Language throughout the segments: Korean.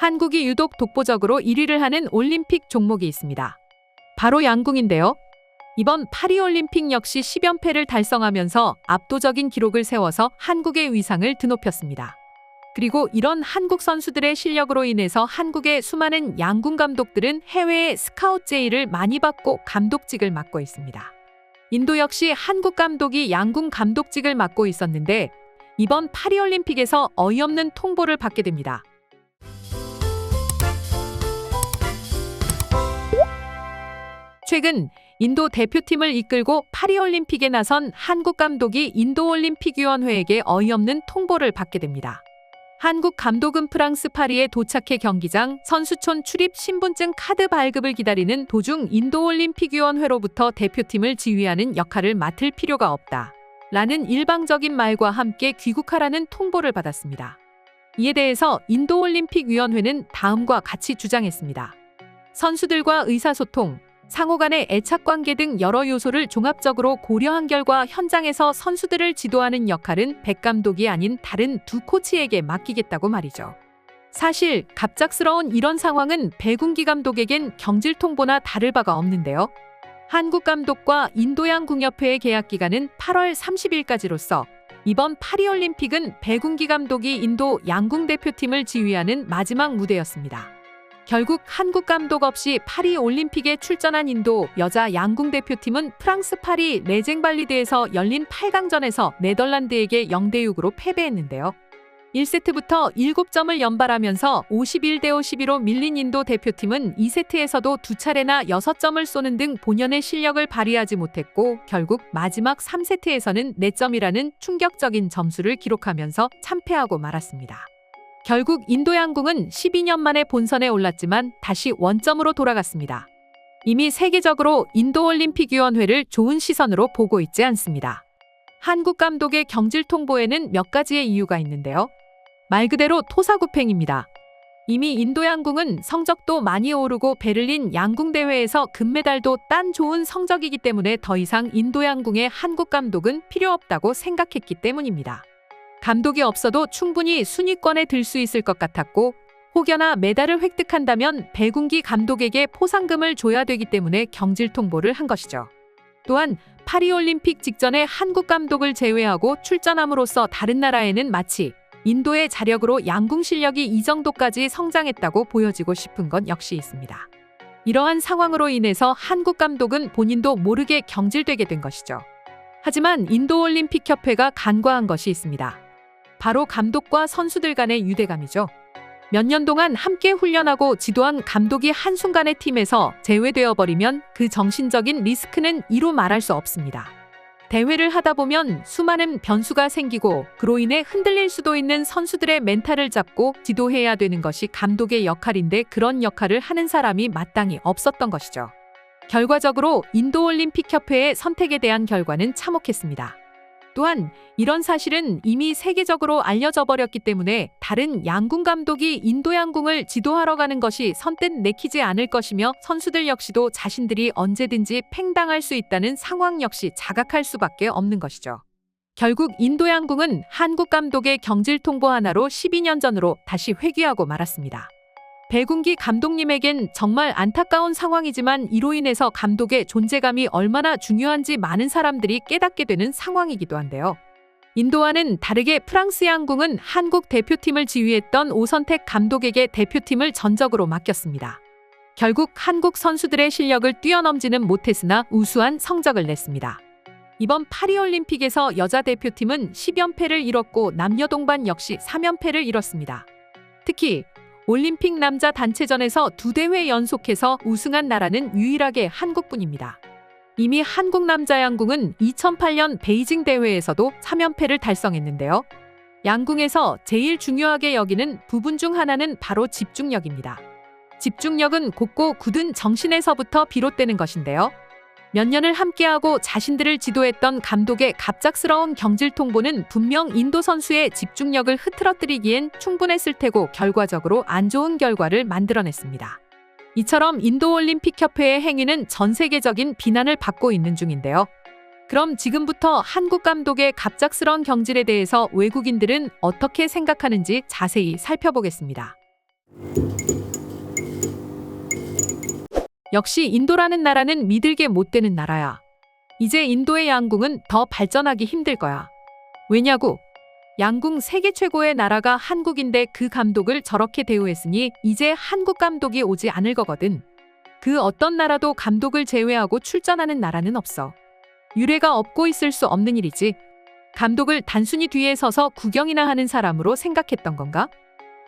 한국이 유독 독보적으로 1위를 하는 올림픽 종목이 있습니다. 바로 양궁인데요. 이번 파리올림픽 역시 10연패를 달성하면서 압도적인 기록을 세워서 한국의 위상을 드높였습니다. 그리고 이런 한국 선수들의 실력으로 인해서 한국의 수많은 양궁 감독들은 해외의 스카웃 제의를 많이 받고 감독직을 맡고 있습니다. 인도 역시 한국 감독이 양궁 감독직을 맡고 있었는데 이번 파리올림픽에서 어이없는 통보를 받게 됩니다. 최근 인도 대표팀을 이끌고 파리올림픽에 나선 한국 감독이 인도올림픽위원회에게 어이없는 통보를 받게 됩니다. 한국 감독은 프랑스 파리에 도착해 경기장 선수촌 출입 신분증 카드 발급을 기다리는 도중 인도올림픽위원회로부터 대표팀을 지휘하는 역할을 맡을 필요가 없다. 라는 일방적인 말과 함께 귀국하라는 통보를 받았습니다. 이에 대해서 인도올림픽위원회는 다음과 같이 주장했습니다. 선수들과 의사소통, 상호 간의 애착 관계 등 여러 요소를 종합적으로 고려한 결과 현장에서 선수들을 지도하는 역할은 백 감독이 아닌 다른 두 코치에게 맡기겠다고 말이죠. 사실 갑작스러운 이런 상황은 배군기 감독에겐 경질 통보나 다를 바가 없는데요. 한국 감독과 인도양 궁협회의 계약 기간은 8월 30일까지로서 이번 파리 올림픽은 배군기 감독이 인도 양궁 대표팀을 지휘하는 마지막 무대였습니다. 결국 한국 감독 없이 파리 올림픽에 출전한 인도 여자 양궁 대표팀은 프랑스 파리 레쟁발리드에서 열린 8강전에서 네덜란드에게 0대 6으로 패배했는데요. 1세트부터 7점을 연발하면서 51대 52로 밀린 인도 대표팀은 2세트에서도 두 차례나 6점을 쏘는 등 본연의 실력을 발휘하지 못했고 결국 마지막 3세트에서는 4점이라는 충격적인 점수를 기록하면서 참패하고 말았습니다. 결국 인도 양궁은 12년 만에 본선에 올랐지만 다시 원점으로 돌아갔습니다. 이미 세계적으로 인도올림픽위원회를 좋은 시선으로 보고 있지 않습니다. 한국 감독의 경질 통보에는 몇 가지의 이유가 있는데요. 말 그대로 토사구팽입니다. 이미 인도 양궁은 성적도 많이 오르고 베를린 양궁 대회에서 금메달도 딴 좋은 성적이기 때문에 더 이상 인도 양궁의 한국 감독은 필요 없다고 생각했기 때문입니다. 감독이 없어도 충분히 순위권에 들 수 있을 것 같았고 혹여나 메달을 획득한다면 배군기 감독에게 포상금을 줘야 되기 때문에 경질 통보를 한 것이죠. 또한 파리올림픽 직전에 한국 감독을 제외하고 출전함으로써 다른 나라에는 마치 인도의 자력으로 양궁 실력이 이 정도까지 성장했다고 보여지고 싶은 것 역시 있습니다. 이러한 상황으로 인해서 한국 감독은 본인도 모르게 경질되게 된 것이죠. 하지만 인도올림픽협회가 간과한 것이 있습니다. 바로 감독과 선수들 간의 유대감이죠. 몇 년 동안 함께 훈련하고 지도한 감독이 한순간에 팀에서 제외되어 버리면 그 정신적인 리스크는 이루 말할 수 없습니다. 대회를 하다 보면 수많은 변수가 생기고 그로 인해 흔들릴 수도 있는 선수들의 멘탈을 잡고 지도해야 되는 것이 감독의 역할인데 그런 역할을 하는 사람이 마땅히 없었던 것이죠. 결과적으로 인도올림픽협회의 선택에 대한 결과는 참혹했습니다. 또한 이런 사실은 이미 세계적으로 알려져 버렸기 때문에 다른 양궁 감독이 인도 양궁을 지도하러 가는 것이 선뜻 내키지 않을 것이며 선수들 역시도 자신들이 언제든지 팽당할 수 있다는 상황 역시 자각할 수밖에 없는 것이죠. 결국 인도 양궁은 한국 감독의 경질 통보 하나로 12년 전으로 다시 회귀하고 말았습니다. 배군기 감독님에겐 정말 안타까운 상황이지만 이로 인해서 감독의 존재감이 얼마나 중요한지 많은 사람들이 깨닫게 되는 상황이기도 한데요. 인도와는 다르게 프랑스 양궁은 한국 대표팀을 지휘했던 오선택 감독에게 대표팀을 전적으로 맡겼습니다. 결국 한국 선수들의 실력을 뛰어넘지는 못했으나 우수한 성적을 냈습니다. 이번 파리올림픽에서 여자 대표팀은 10연패를 이뤘고 남녀 동반 역시 3연패를 이뤘습니다. 특히 올림픽 남자 단체전에서 두 대회 연속해서 우승한 나라는 유일하게 한국뿐입니다. 이미 한국 남자 양궁은 2008년 베이징 대회에서도 3연패를 달성했는데요. 양궁에서 제일 중요하게 여기는 부분 중 하나는 바로 집중력입니다. 집중력은 곧고 굳은 정신에서부터 비롯되는 것인데요. 몇 년을 함께하고 자신들을 지도했던 감독의 갑작스러운 경질 통보는 분명 인도 선수의 집중력을 흐트러뜨리기엔 충분했을 테고 결과적으로 안 좋은 결과를 만들어냈습니다. 이처럼 인도올림픽협회의 행위는 전 세계적인 비난을 받고 있는 중인데요. 그럼 지금부터 한국 감독의 갑작스러운 경질에 대해서 외국인들은 어떻게 생각하는지 자세히 살펴보겠습니다. 역시 인도라는 나라는 믿을게 못 되는 나라야. 이제 인도의 양궁은 더 발전하기 힘들 거야. 왜냐고? 양궁 세계 최고의 나라가 한국인데 그 감독을 저렇게 대우했으니 이제 한국 감독이 오지 않을 거거든. 그 어떤 나라도 감독을 제외하고 출전하는 나라는 없어. 유례가 없고 있을 수 없는 일이지. 감독을 단순히 뒤에 서서 구경이나 하는 사람으로 생각했던 건가?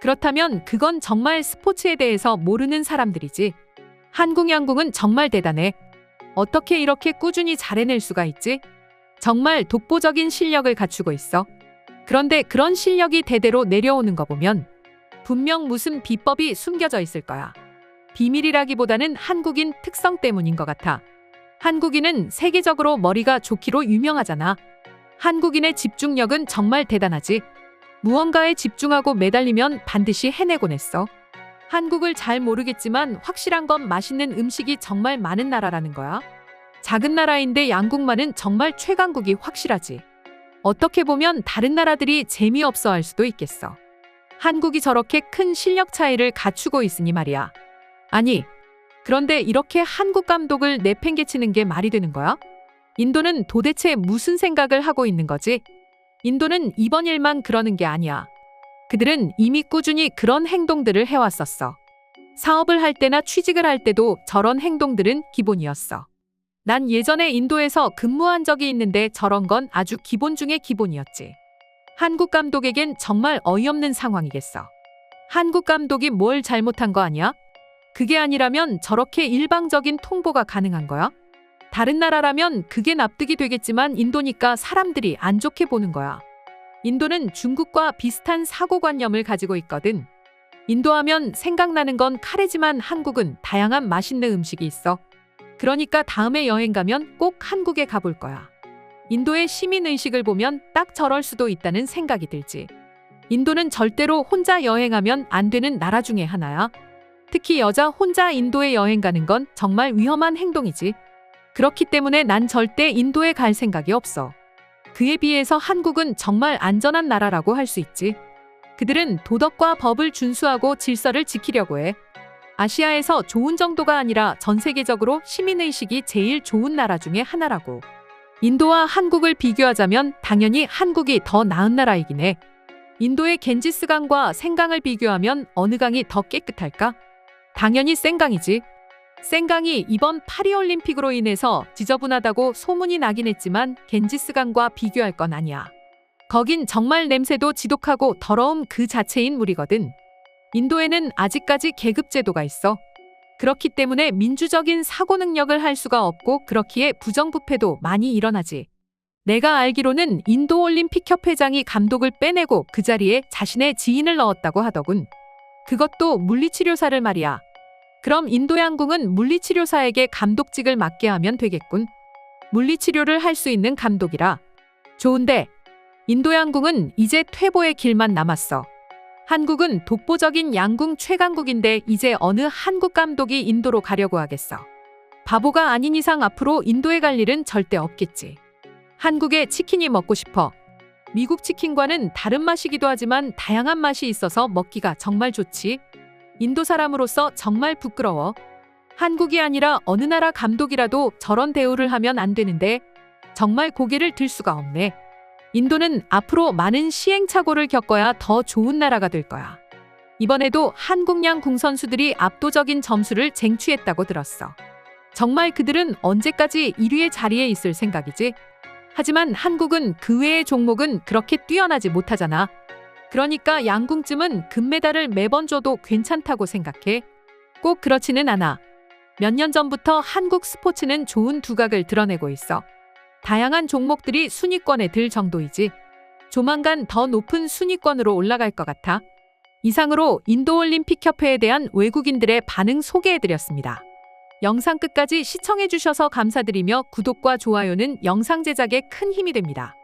그렇다면 그건 정말 스포츠에 대해서 모르는 사람들이지. 한국 양궁은 정말 대단해. 어떻게 이렇게 꾸준히 잘해낼 수가 있지? 정말 독보적인 실력을 갖추고 있어. 그런데 그런 실력이 대대로 내려오는 거 보면 분명 무슨 비법이 숨겨져 있을 거야. 비밀이라기보다는 한국인 특성 때문인 것 같아. 한국인은 세계적으로 머리가 좋기로 유명하잖아. 한국인의 집중력은 정말 대단하지. 무언가에 집중하고 매달리면 반드시 해내곤 했어. 한국을 잘 모르겠지만 확실한 건 맛있는 음식이 정말 많은 나라라는 거야. 작은 나라인데 양국만은 정말 최강국이 확실하지. 어떻게 보면 다른 나라들이 재미없어 할 수도 있겠어. 한국이 저렇게 큰 실력 차이를 갖추고 있으니 말이야. 아니, 그런데 이렇게 한국 감독을 내팽개치는 게 말이 되는 거야? 인도는 도대체 무슨 생각을 하고 있는 거지? 인도는 이번 일만 그러는 게 아니야. 그들은 이미 꾸준히 그런 행동들을 해왔었어. 사업을 할 때나 취직을 할 때도 저런 행동들은 기본이었어. 난 예전에 인도에서 근무한 적이 있는데 저런 건 아주 기본 중의 기본이었지. 한국 감독에겐 정말 어이없는 상황이겠어. 한국 감독이 뭘 잘못한 거 아니야? 그게 아니라면 저렇게 일방적인 통보가 가능한 거야? 다른 나라라면 그게 납득이 되겠지만 인도니까 사람들이 안 좋게 보는 거야. 인도는 중국과 비슷한 사고관념을 가지고 있거든. 인도하면 생각나는 건 카레지만 한국은 다양한 맛있는 음식이 있어. 그러니까 다음에 여행 가면 꼭 한국에 가볼 거야. 인도의 시민 의식을 보면 딱 저럴 수도 있다는 생각이 들지. 인도는 절대로 혼자 여행하면 안 되는 나라 중에 하나야. 특히 여자 혼자 인도에 여행 가는 건 정말 위험한 행동이지. 그렇기 때문에 난 절대 인도에 갈 생각이 없어. 그에 비해서 한국은 정말 안전한 나라라고 할 수 있지. 그들은 도덕과 법을 준수하고 질서를 지키려고 해. 아시아에서 좋은 정도가 아니라 전 세계적으로 시민의식이 제일 좋은 나라 중에 하나라고. 인도와 한국을 비교하자면 당연히 한국이 더 나은 나라이긴 해. 인도의 겐지스강과 생강을 비교하면 어느 강이 더 깨끗할까? 당연히 생강이지. 생강이 이번 파리올림픽으로 인해서 지저분하다고 소문이 나긴 했지만 겐지스강과 비교할 건 아니야. 거긴 정말 냄새도 지독하고 더러움 그 자체인 물이거든. 인도에는 아직까지 계급제도가 있어. 그렇기 때문에 민주적인 사고 능력을 할 수가 없고 그렇기에 부정부패도 많이 일어나지. 내가 알기로는 인도 올림픽 협회장이 감독을 빼내고 그 자리에 자신의 지인을 넣었다고 하더군. 그것도 물리치료사를 말이야. 그럼 인도 양궁은 물리치료사에게 감독직을 맡게 하면 되겠군. 물리치료를 할 수 있는 감독이라. 좋은데 인도 양궁은 이제 퇴보의 길만 남았어. 한국은 독보적인 양궁 최강국인데 이제 어느 한국 감독이 인도로 가려고 하겠어. 바보가 아닌 이상 앞으로 인도에 갈 일은 절대 없겠지. 한국의 치킨이 먹고 싶어. 미국 치킨과는 다른 맛이기도 하지만 다양한 맛이 있어서 먹기가 정말 좋지. 인도 사람으로서 정말 부끄러워. 한국이 아니라 어느 나라 감독이라도 저런 대우를 하면 안 되는데 정말 고개를 들 수가 없네. 인도는 앞으로 많은 시행착오를 겪어야 더 좋은 나라가 될 거야. 이번에도 한국양 궁 선수들이 압도적인 점수를 쟁취했다고 들었어. 정말 그들은 언제까지 1위의 자리에 있을 생각이지? 하지만 한국은 그 외의 종목은 그렇게 뛰어나지 못하잖아. 그러니까 양궁쯤은 금메달을 매번 줘도 괜찮다고 생각해. 꼭 그렇지는 않아. 몇 년 전부터 한국 스포츠는 좋은 두각을 드러내고 있어. 다양한 종목들이 순위권에 들 정도이지. 조만간 더 높은 순위권으로 올라갈 것 같아. 이상으로 인도올림픽협회에 대한 외국인들의 반응 소개해드렸습니다. 영상 끝까지 시청해주셔서 감사드리며 구독과 좋아요는 영상 제작에 큰 힘이 됩니다.